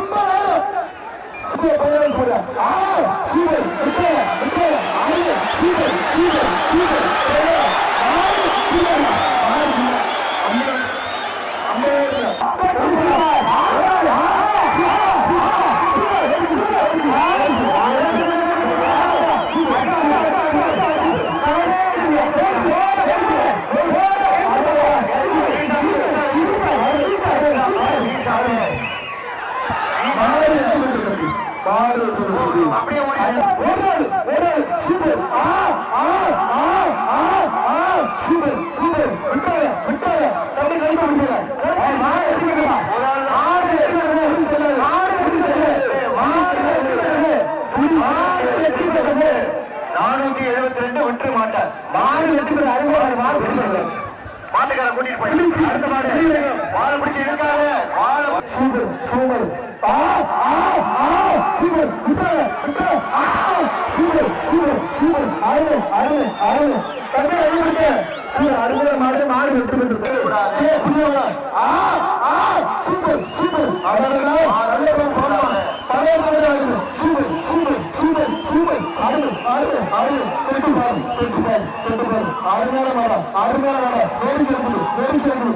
அம்மா சீக்கிரம் பதினாறு ஆ, சீக்கிரம், விட்டுறாத, விட்டுறாத. ஆறு, சீக்கிரம், சீக்கிரம், ஆறு, ஆறு, எடுத்துக்கிட்டு. நானூத்தி எழுபத்தி ரெண்டு விட்டு மாட்டேன் மாடு எடுத்துக்கிட்டு அறுபது மாடு பிடிச்சாங்க மாட்டுக்கார கூட்டிட்டு போய் அடுத்த மாடு வாழை பிடிச்சி இருக்காரு வாழை சூப்பர் சூப்பர். ஆ ஆ ஆ சூப்பர் ஆ சூப்பர் சூப்பர் மாடு வெற்றி பெற்று ஏ நல்ல போடுவாங்க தலைவர் மாதிரி சூப்பர் சூப்பர் சூப்பர் சூப்பர் அருமை அருமை அருமை தொட்டு பாரு தொட்டு பாரு தொட்டு பாரு அருமையான மாடா அருமையான மாடா வேடி கிடக்குது வேடி கிடக்குது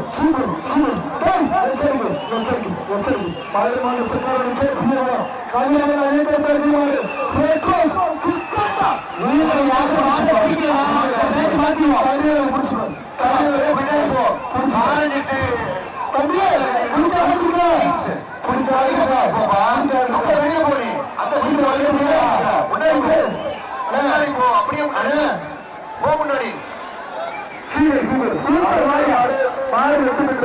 டேய் நீங்க பிடிக்கலாம் மாத்தி பின்னாடி போ ஆரஞ்சிட்டு குடிக்க ஆரம்பிங்க அந்த வெளியே போனி அந்த சீட்டு வெளியே போய் முன்னாடி போ. முன்னாடி போ அப்படியே முன்னாடி. போ முன்னாடி மாடு மாடு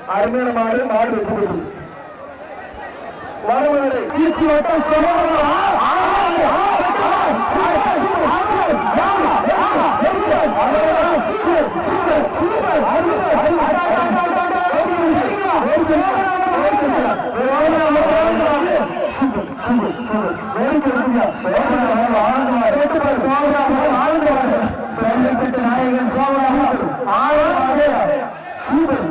அருமையான மாடு மாடு வெற்றி திருச்சி வட்டம் நாயகன் சோழ சூப்பர் சூப்பர்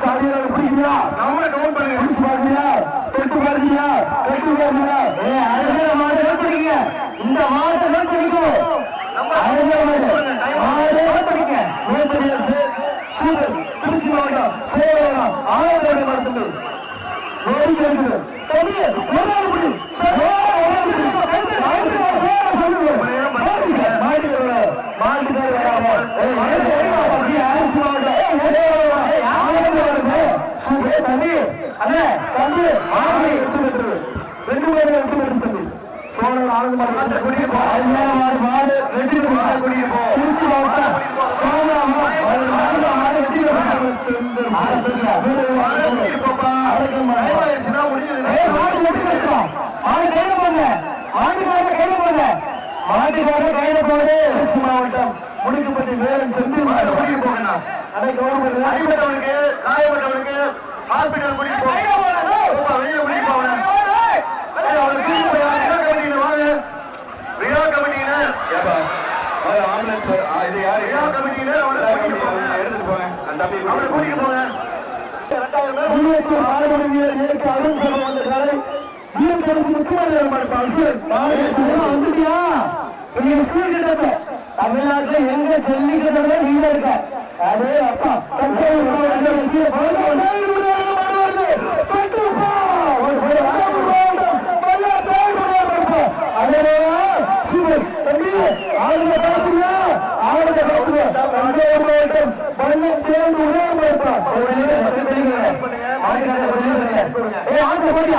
சாதியால பிடிக்கிறா நம்மளை கவுண்ட் பண்ணுங்க புடிச்சு பாருங்க தொட்டு பாருங்க ஏ அழகான மாடு நோட் பண்ணிக்க இந்த மாட்டை நோட் பண்ணிக்கோ அழகான மாடு மாடு நோட் பண்ணிக்க சூப்பர் திருச்சி மாவட்டம் சேலம் ஆயிரம் நோடி கிடைக்குது தம்பி ஒரு நாள் தம்பி ஆறு எட்டு மீட்டர் ரெண்டு பேரும் எட்டு மீட்டர் தம்பி சோழர் ஆனந்த மாடு குடியிருப்போம் மாடு மாடு வெற்றி மாடு குடியிருப்போம் திருச்சி மாவட்டம் சோழர் மாடு மாடு மாடு வெற்றி மாட்டுக்காரர் கையில போடு திருச்சி மாவட்டம் முடிக்கப்பட்ட வேலன் செந்தில் மாடு கூட்டிட்டு போகணும் அடிபட்டவனுக்கு காயப்பட்டவனுக்கு ஹாஸ்பிட்டல் கூட்டிட்டு போகணும். வெளியே கூட்டிட்டு போகணும். விழா கமிட்டியில வாங்க. விழா கமிட்டியினர் விழா கமிட்டியினர் அவனை கூட்டிட்டு போங்க. எடுத்துட்டு போங்க. அந்த அவனை கூட்டிட்டு போங்க. மேட்டூர் மாணவ வீரர் இயக்க அருண் சர்மா வந்த காலை வீரர் கடைசி முக்கியமான வந்துட்டியா? நீங்க கிட்ட தமிழ்நாட்டுல எங்க ஜல்லிக்கட்டு நீங்க இருக்க. அதே அப்பா தஞ்சாவூர் மாவட்ட விஷயம் தம்பி உள்ளுக்குள்ளே ஆட்டம் கீழே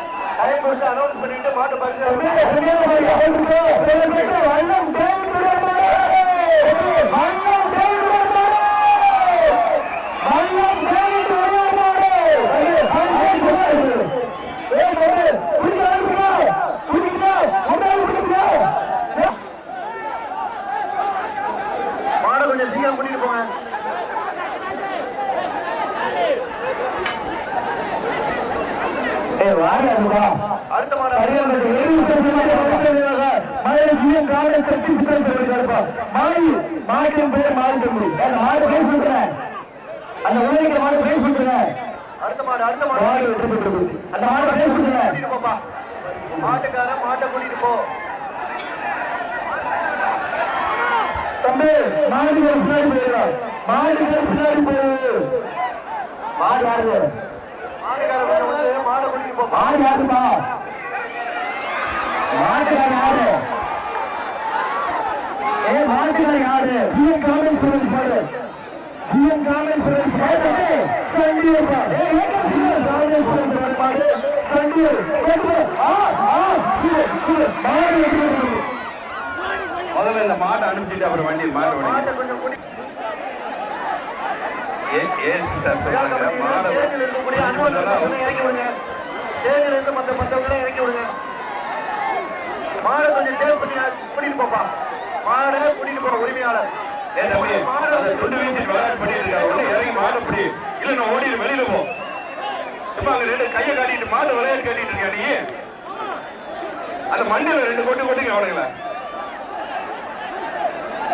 கொடுத்து அனௌன்ஸ் பண்ணிட்டு மாட்டு பரிசு மாடை கொஞ்சம் சீக்கிரம் கூட்டிட்டு போங்க அடுத்த மாடு மாட்டின் பேர் மாடு மாடு பேர் சொல்றேன் அந்த உலகிற மாடு பேர் சொல்றேன் அடுத்த மாடு அடுத்த மாடு. மாடு. அந்த மாடு பேர் சொல்றேன் கூட்டிட்டு போப்பா. மாட்டுக்காரன் மாட்டை கூட்டிட்டு போ. தம்பி மாடுகள் பின்னாடி போயிடுறான் மாடுகள் பின்னாடி போயிடுது மாடு யாரு? மாடை கூட்டிட்டு போப்பா மாடு யாருப்பா? மாட்டுக்கார யாரு? ஏ மாட்டுக்கார யாரு? ஜிஎம் காமேஸ்வரன் பாரு. முதல்ல இந்த மாட்டை அனுப்பிச்சிட்டு அப்புறம் வண்டி மாடு மாடை கொஞ்சம் சேவ் பண்ணி கூட்டிட்டு போப்பா. மாடை கூட்டிட்டு போற உரிமையாளர். தம்பி, அதை துண்டு வீசிட்டு விளையாட்டு பண்ணிட்டு இருக்காரு. உடனே இறங்கி மாடை பிடி. இல்ல நான் ஓடிடு, வெளியில போ. இப்ப அங்க ரெண்டு கையை காட்டிட்டு மாடு விளையாட்டு காட்டிட்டு இருக்கியா நீ? அந்த மண்டியில ரெண்டு கொட்டு கொட்டுங்க அவனுங்கள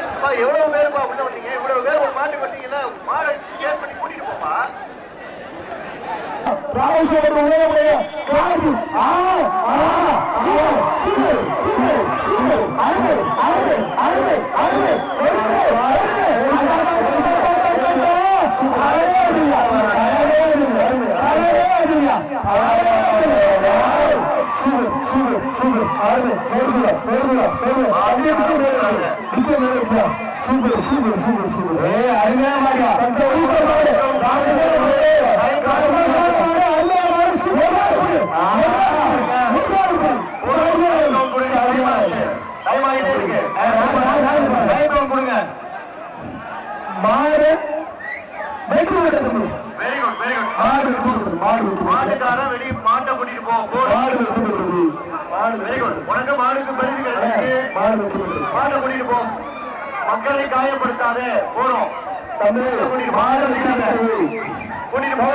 அப்பா, எவ்வளவு பேருப்பா உள்ள வந்தீங்க இவ்வளவு பேர் ஒரு மாட்டுக்கு வந்தீங்கன்னா மாடை சேவ் பண்ணி கூட்டிட்டு போப்பா ராமேஸ்வரம் ஆ ஆ சிவ சிவ சிவ சிவ அருமை அருமை அருமை அருமை சூப்பர் சூப்பர் சூப்பர் சூப்பர் ஏ அருமையா மாட்டா சூப்பர் மாடு டைம் ஆகிட்டே இருக்கு டைம் கொடுங்க மாடு வெற்றி பெற்றது வெரி குட் வெரி குட் மாடு மாடு மாட்டுக்காரன் வெளியே மாட்டை கூட்டிட்டு போ மாடு வெற்றி மாடு வெரி குட் உனக்கு மாடுக்கு பரிசு கிடைச்சிருக்கு. மாடு வெற்றி பெற்றது மாட்டை கூட்டிட்டு போ. மக்களை காயப்படுத்தாதே. போறோம். தமிழ் மாடு கூட்டிட்டு போ. கூட்டிட்டு போ.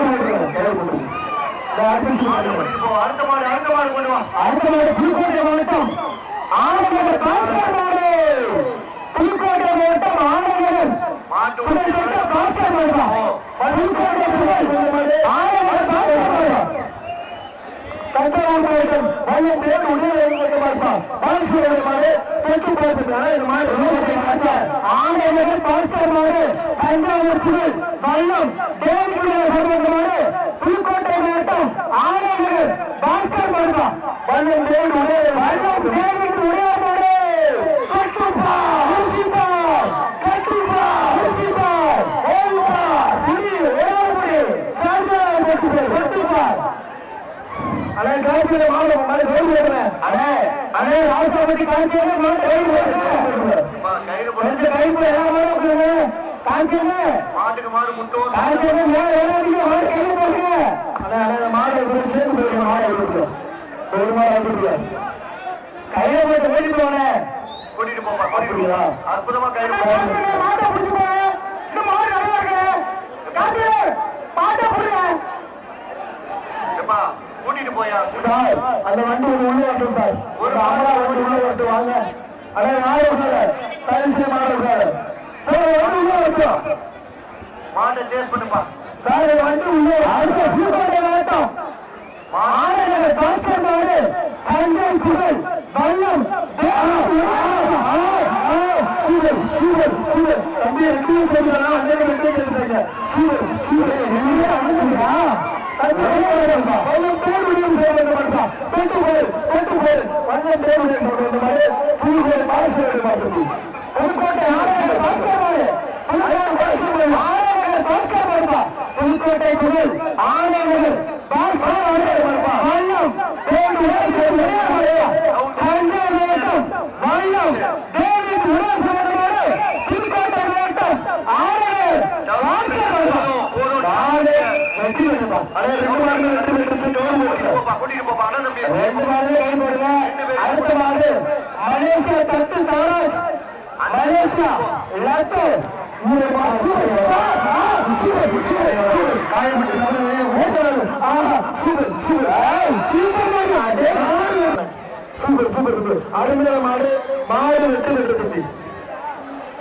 அடுத்த மாடு அடுத்த மாடு அடுத்த மாடு புதுக்கோட்டை மாவட்டம் பாஸ்கர் மாடு புதுக்கோட்டை மாவட்டம் ஆனநகர் மாட்டு புகழ்பெற்ற பாஸ்கர் மாடு தான். புதுக்கோட்டை புகழ் ஆனநகர் பாஸ்கர் மாடு தஞ்சாவூர் மாவட்டம் பேர் உடனே பார்ப்பான். பாஸ்கர் மாடு தெற்கு போகிறதுனால இந்த மாடு ஆனநகர் பாஸ்கர் மாடு. தஞ்சாவூர் புகழ் வல்லம் தேவகுடியார் சர்வந்த மாடு. புதுக்கோட்டை மாவட்டம் ஆனநகர் வண்ணம் தேடி ஒரே வண்ணம் தேடி உடைய மாடு கட்டுப்பா காப்பியில மாடு மாடு கோயில் அண்ணே அண்ணே. கோயில் மாட்டுக்கு மாடு மாடு கையில போடுங்க. அண்ணே மாடு மாடு ஒரு மாடு கையில போட்டு ஓடிட்டு போனே கூட்டிட்டு போப்பா கூட்டிட்டு அப்படியா? போ. அற்புதமா போடு. மாட்டை பிடிச்சு இந்த மாடு நல்லா இருக்கு. காஞ்சி மாட்டை பிடிங்க. சார் அந்த வண்டி ஒரு உள்ள வரட்டும் சார். ஒரு அமரா வண்டி உள்ள வரட்டும் வாங்க. அண்ணே நாளை சார் தரிசு மாடு சார் சார் வண்டி உள்ள வரட்டும். மாட்டை சேஸ் பண்ணுப்பா. சார் வண்டி உள்ள அடுத்த புதுக்கோட்டை வரட்டும். மாநகர பாஸ்கர் மாடு கஞ்சன் புகழ் வல்லம் சூழல் சூழல் சூழல் தம்பி ரெண்டு சொல்லுறா அண்ணன் ரெண்டு சொல்லுறாங்க சூழல் சூழல் ரெண்டு புதுக்கோட்டை பாஸ்கர் ஆணையர் பாஸ்கர் மாடு ஆணையர் பாஸ்கர் மாடுப்பா புதுக்கோட்டை புகழ் ஆணையர் பாஸ்கர் மாடு வல்லம் பேர் முடியும் செய்வது கஞ்சன் வேட்டம் வல்லம் டேவிட் உலக மாடு புதுக்கோட்டை வேட்டம் ஆணையர் பாஸ்கர் மாடு நாளை வெற்றி பெறுமா அதே ரெண்டு மாடு ரெண்டு வெற்றி கூட்டிட்டு போப்பா கூட்டிட்டு போப்பா அண்ணன் தம்பி ரெண்டு மாடு கை போடுங்க அடுத்த மாடு மலேசியா தட்டு தாராஸ் மலேசியா லட்டு மூணு சூப்பர் சூப்பர் அருமையான மாடு மாடு வெட்டு வெட்டு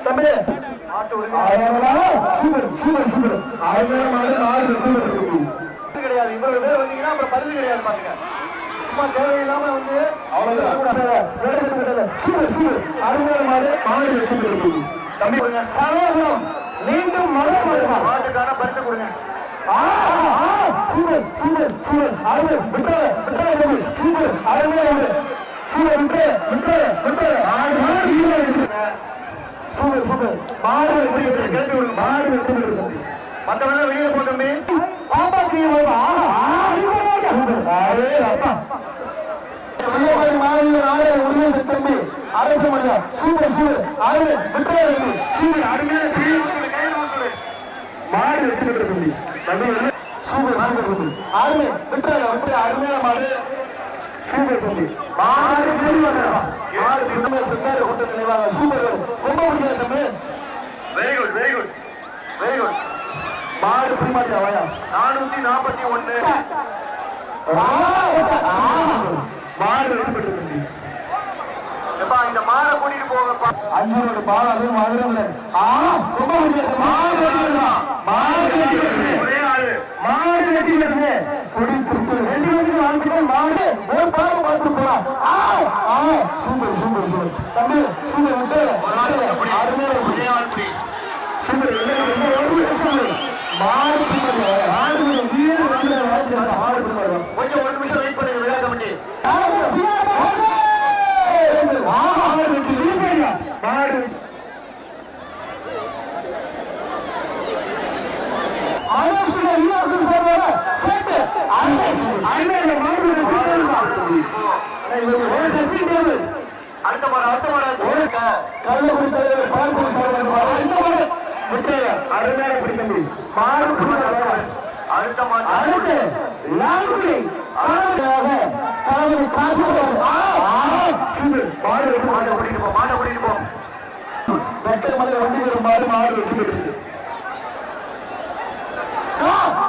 தம்பி வெட்டு வெட்டு கிடையாது. இவ்வளவு பேர் வந்தீங்கன்னா அப்புறம் பரிசு கிடையாது பாத்துங்க சும்மா தேவையில்லாம வந்து மீண்டும் மழை மாட்டுக்கான பரிசு கொடுங்க. சூழல் சூழல் சூழல் விட்டுற விட்டுற தம்பி. சூழல் அருமையான சூழல் விட்டுற விட்டுற விட்டுற சூழல் சூழல் மாடு வெற்றி கிளப்பி விடுங்க மாடு வெற்றி பெற்று தம்பி மத்தவங்க வெளியே போ கன்னியாகுமரி மாநில ஆலய உரிமை சட்டம்பி அரசு மன்ற சூப்பர் சூப்பர் அருமை விட்டுறாரு சூப்பர் அருமையான மாடு வெற்றி பெற்ற தம்பி சூப்பர் மாடு அருமை விட்டுற அருமையான மாடு சூப்பர் நினைவாக சூப்பர் ரொம்ப பிடிக்காது தம்பி very good very good very good மாடு வாயா? நானூத்தி நாற்பத்தி ஒண்ணு மாடு தம்பி எப்பா இந்த மாடை கூட்டிட்டு போங்கப்பா. அஞ்சூரோட பால் அது மதுரை ஆ ரொம்ப முடியாது மாடு வெட்டி மாடு வெட்டி ஒரே ஆளு. மாடு வெட்டி வருது குடி குடி. ரெண்டு பேருக்கு வாழ்ந்துட்டு மாடு ஒரு பால் பார்த்து போலாம். ஆ ஆ. Super super super. தம்பி சூப்பர் விட்டு அருமையா ஒரே. ஆள் இப்படி. சூப்பர் மாடு மாடு வீடு வந்து மாடு பிடிக்காது கொஞ்சம் ஒரு நிமிஷம் வெயிட் பண்ணுங்க விழா கமிட்டி மாடு மனசுல இன்னொரு சொல்ற செட் அண்ணன் மாடு அடுத்த மாடு அடுத்த மாடு. கள்ளக்குடி தலைவர் பால்குடி சார் இந்த மாடு. விட்டுங்க அருமையான பிடித்தம்பி மாடு பிடிக்காத அடுத்த மாடு. அடுத்து லாங்குடி ஆறாவதாக தளபதி காசிபுரம் மாடு மாட்டை கூட்டிட்டு போ மாட்டை கூட்டிட்டு போ. வெட்டை மலை வண்டி மாடு மாடு வெட்டி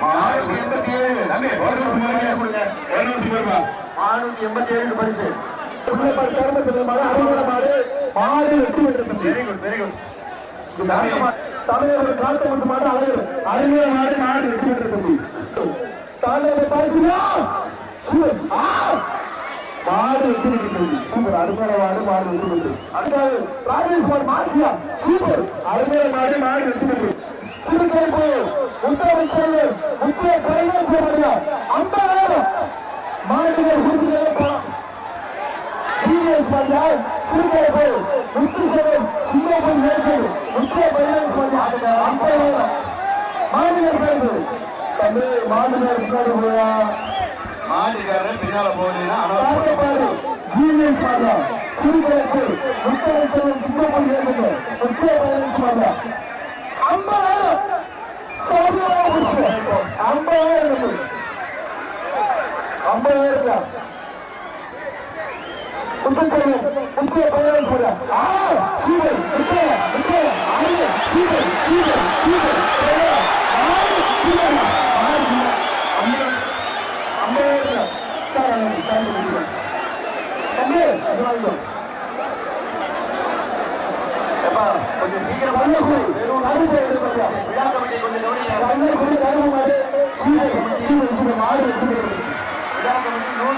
மாடு எண்பத்தி ஏழு. நானூத்தி எண்பத்தி ஏழுக்கு பரிசு. மாடு. வெற்றி பெற்றது. வெரி குட் வெரி குட் சமயம் காத்த மட்டும் மாடு அழகு அருமையான மாடு மாடு வெற்றி பெற்றது தாண்டவ பாய்ச்சியா மாடு வெற்றி பெற்றது சூப்பர். அருமையான மாடு மாடு வெற்றி பெற்றது. அடுத்தது ராஜேஷ் மாடு மாசியா சூப்பர். அருமையான மாடு மாடு வெற்றி பெற்றது. செல்வு முக்கிய பயணம் செய்வது ஐம்பதாயிரம் குறிப்பிட்ட பணம் சீரியஸ் வந்தால் சிறுகைப்பு முஸ்லி செல்வம் சிங்கப்பூர் நேற்று முக்கிய பயணம் சொன்னாங்க ஐம்பதாயிரம் மாடுகள் பேரு தம்பி பின்னாடி போயா மாட்டுக்காரர் பின்னால போனீங்கன்னா பாரு ஜீனியஸ் வாங்க சிறுகைப்பு முக்கிய செல்வம் சிங்கப்பூர் நேற்று முக்கிய பயணம் சொன்னாங்க ஐம்பதாயிரம் சாதியாக முடிச்சு ஐம்பதாயிரம் ஐம்பதாயிரம் முக்கிய முக்கிய பயணம் சொல்ற ஆ சீவன் முக்கிய முக்கிய ஆறு சீவன் சீவன் சீவன் ஆறு சீவன் ஆறு ஐம்பதாயிரம் தம்பி அது வாங்கிக்கோ எப்பா கொஞ்சம் சீக்கிரம் நல்ல குடி கருப்பு எடுப்பாங்க விழா கமிட்டி கொஞ்சம் கவனிங்க நல்ல குடி கருப்பு மாடு சீவன் சீவன் சீவன் ஆறு எடுத்துக்கிறது விழா கமிட்டி நூத்தி ஐம்பத்தி ஆறு மாடு தான்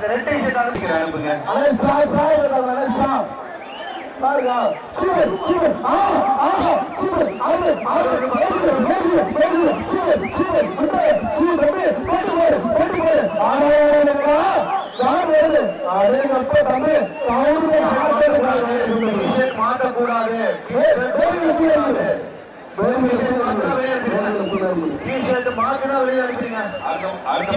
அந்த ரெட்டை சீட்டாக அனுப்புங்க பாருங்க. சூப்பர் சூப்பர் ஆ ஆஹா சூப்பர் ஆறு ஆறு ஏழு ஏழு ஏழு சூப்பர் சூப்பர் குட்டை சூப்பர் அப்படியே போட்டு போடு போட்டு போடு. ஆறாயிரம் யார் வருது அரே கப்ப தம்பி. கவுண்டர் சாப்பிட்டு மாற்றக்கூடாது டிஷர்ட் மாத்தினா வெளியே அனுப்புறீங்க அடுத்த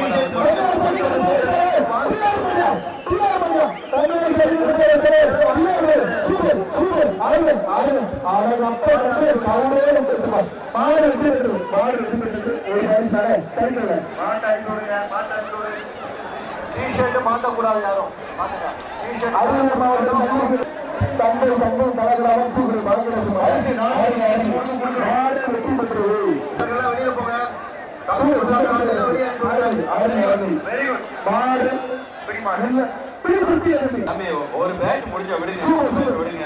அடுத்த மாற்றக்கூடாது யாரும் மாத்துங்க தந்தை சங்கம் தலைவராக இல்ல பிடி பிடி தம்பி ஒரு பேட் முடிஞ்ச விடுங்க. விடுங்க.